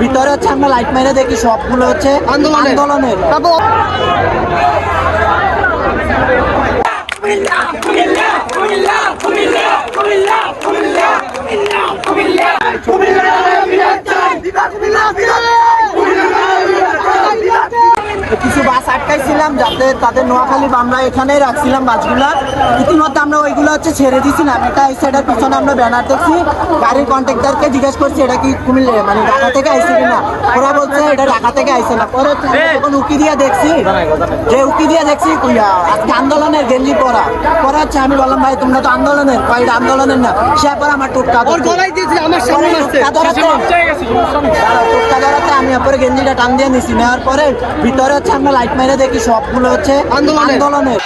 ভিতরে হচ্ছে আমরা লাইট মেরে দেখি সবগুলো হচ্ছে আন্দোলনের। আন্দোলনের তারপর কিছু বাস আটকাইছিলাম যাতে তাদের নোয়াখালী আমরা এখানেই রাখছিলাম বাসগুলা। ইতিমধ্যে আমরা ওইগুলো হচ্ছে ছেড়ে দিছিলাম এটা এই সাইডের পিছনে আমরা ব্যানার দেখছি। গাড়ির কন্ট্রাক্টরকে জিজ্ঞেস করছি, এটা কি কুমিল্লে মানে ঢাকা থেকে আইসি কিনা এটা ঢাকা থেকে আইছে না। পরে যখন উকি দিয়ে দেখছি। যে উকি দিয়ে দেখছি কুইয়া আজকে আন্দোলনের গেঞ্জি পরা। পরে হচ্ছে আমি বললাম ভাই তোমরা তো আন্দোলনের কয়টা আন্দোলনের না? সে পরে আমার টুকটা ওর গলায় দিয়েছে আমার সামনে আসছে। টুকটা ধরাতে আমি পরে গেঞ্জিটা টান দিয়ে নিছি। নেওয়ার পরে ভিতরে হচ্ছে আমরা লাইট মেরে দেখি সবগুলো হচ্ছে। আন্দোলনের।